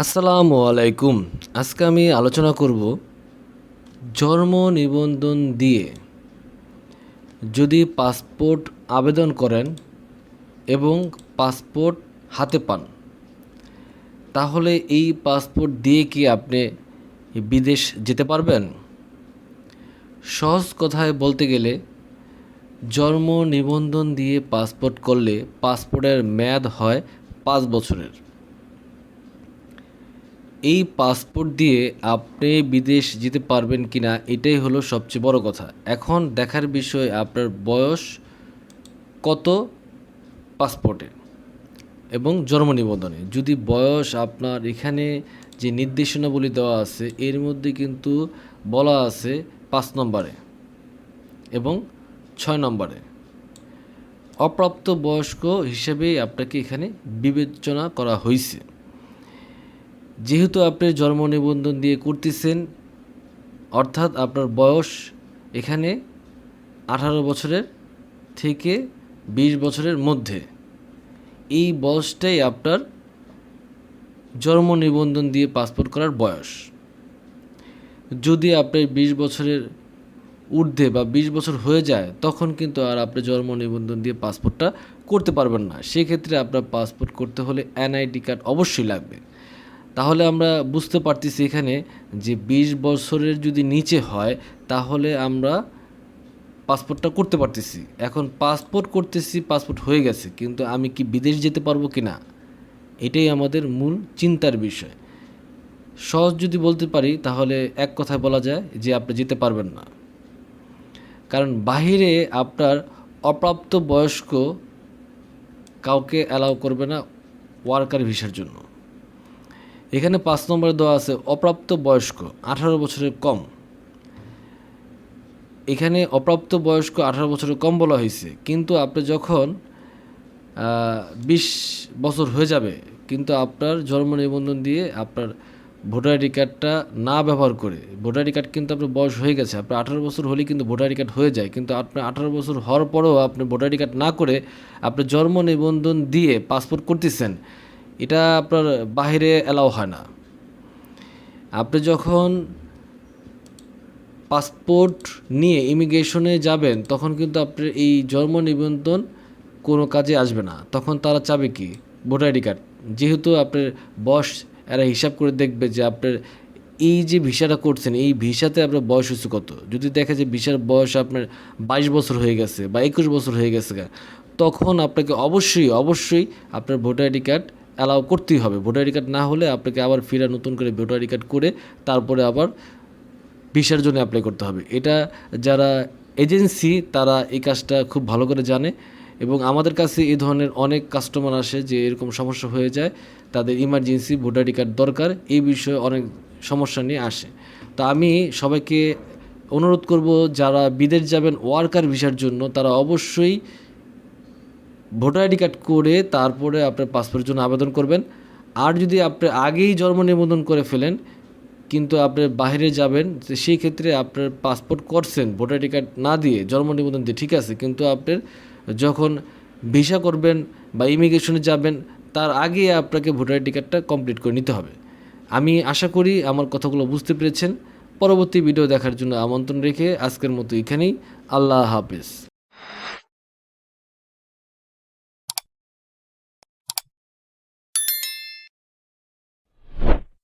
আসসালামু আলাইকুম। আজকে আমি আলোচনা করব জন্ম নিবন্ধন দিয়ে যদি পাসপোর্ট আবেদন করেন এবং পাসপোর্ট হাতে পান, তাহলে এই পাসপোর্ট দিয়ে কি আপনি বিদেশ যেতে পারবেন? সহজ কথায় বলতে গেলে, জন্ম নিবন্ধন দিয়ে পাসপোর্ট করলে পাসপোর্টের মেয়াদ হয় পাঁচ বছরের। এই পাসপোর্ট দিয়ে আপনি বিদেশ যেতে পারবেন কি না এটাই হলো সবচেয়ে বড় কথা। এখন দেখার বিষয় আপনার বয়স কত পাসপোর্টে এবং জন্ম নিবন্ধনে। যদি বয়স আপনার এখানে যে নির্দেশনাবলী দেওয়া আছে, এর মধ্যে কিন্তু বলা আছে পাঁচ নম্বরে এবং ছয় নম্বরে। অপ্রাপ্ত বয়স্ক হিসেবে আপনাকে এখানে বিবেচনা করা হয়েছে যেহেতু আপনি জন্ম নিবন্ধন দিয়ে করতেছেন, অর্থাৎ আপনার বয়স এখানে আঠারো বছরের থেকে বিশ বছরের মধ্যে। এই বয়সটাই আপনার জন্ম নিবন্ধন দিয়ে পাসপোর্ট করার বয়স। যদি আপনার বিশ বছরের ঊর্ধ্বে বা বিশ বছর হয়ে যায়, তখন কিন্তু আর আপনি জন্ম নিবন্ধন দিয়ে পাসপোর্টটা করতে পারবেন না। সেক্ষেত্রে আপনার পাসপোর্ট করতে হলে এনআইডি কার্ড অবশ্যই লাগবে। তাহলে আমরা বুঝতে পারতেছি এখানে যে বিশ বছরের যদি নিচে হয়, তাহলে আমরা পাসপোর্টটা করতে পারতেছি। এখন পাসপোর্ট করতেছি, পাসপোর্ট হয়ে গেছে, কিন্তু আমি কি বিদেশ যেতে পারব কি না? এটাই আমাদের মূল চিন্তার বিষয়। সহজ যদি বলতে পারি, তাহলে এক কথায় বলা যায় যে আপনি যেতে পারবেন না। কারণ বাহিরে আপনার অপ্রাপ্ত বয়স্ক কাউকে অ্যালাউ করবে না ওয়ার্কার ভিসার জন্য। এখানে পাঁচ নম্বরে দেওয়া আছে অপ্রাপ্ত বয়স্ক আঠারো বছরের কম। এখানে অপ্রাপ্ত বয়স্ক আঠারো বছরের কম বলা হয়েছে। কিন্তু আপনি যখন বিশ বছর হয়ে যাবে, কিন্তু আপনার জন্ম নিবন্ধন দিয়ে আপনার ভোটার আইডি কার্ডটা না ব্যবহার করে, ভোটার আইডি কার্ড কিন্তু আপনার বয়স হয়ে গেছে আপনার আঠারো বছর হলেই কিন্তু ভোটার আইডি কার্ড হয়ে যায়। কিন্তু আপনার আঠারো বছর হওয়ার পরেও আপনি ভোটার আইডি কার্ড না করে, আপনি জন্ম নিবন্ধন দিয়ে পাসপোর্ট করতেছেন এটা আপনার বাইরে অ্যালাউ হয় না। আপনি যখন পাসপোর্ট নিয়ে ইমিগ্রেশনে যাবেন, তখন কিন্তু আপনার এই জন্ম নিবন্ধন কোনো কাজে আসবে না। তখন তারা চাবে কি? Voter ID card. যেহেতু আপনার বয়স, এরা হিসাব করে দেখবে যে আপনার এই যে ভিসাটা করছেন, এই ভিসাতে আপনার বয়স হচ্ছে কত। যদি দেখে যে ভিসার বয়স আপনার বাইশ বছর হয়ে গেছে বা একুশ বছর হয়ে গেছে, তখন আপনাকে অবশ্যই অবশ্যই আপনার ভোটার আইডি কার্ড অ্যালাউ করতেই হবে। ভোটার আইডি কার্ড না হলে আপনাকে আবার ফিরা নতুন করে ভোটার আইডি কার্ড করে তারপরে আবার ভিসার জন্য অ্যাপ্লাই করতে হবে। এটা যারা এজেন্সি তারা এই কাজটা খুব ভালো করে জানে এবং আমাদের কাছে এই ধরনের অনেক কাস্টমার আসে যে এরকম সমস্যা হয়ে যায়, তাদের ইমার্জেন্সি ভোটার আইডি কার্ড দরকার, এই বিষয়ে অনেক সমস্যা নিয়ে আসে। তো আমি সবাইকে অনুরোধ করব, যারা বিদেশ যাবেন ওয়ার্কার ভিসার জন্য, তারা অবশ্যই ভোটার আইডি কার্ড করে তারপরে আপনার পাসপোর্টের জন্য আবেদন করবেন। আর যদি আপনি আগেই জন্ম নিবন্ধন করে ফেলেন, কিন্তু আপনি বাইরে যাবেন সেই ক্ষেত্রে আপনার পাসপোর্ট করছেন, ভোটার আইডি কার্ড না দিয়ে জন্ম নিবন্ধন দিয়ে, ঠিক আছে। কিন্তু আপনার যখন ভিসা করবেন বা ইমিগ্রেশনে যাবেন, তার আগে আপনাকে ভোটার আইডি কার্ডটা কমপ্লিট করে নিতে হবে। আমি আশা করি আমার কথাগুলো বুঝতে পেরেছেন। পরবর্তী ভিডিও দেখার জন্য আমন্ত্রণ রেখে আজকের মতো এখানেই। আল্লাহ হাফেজ।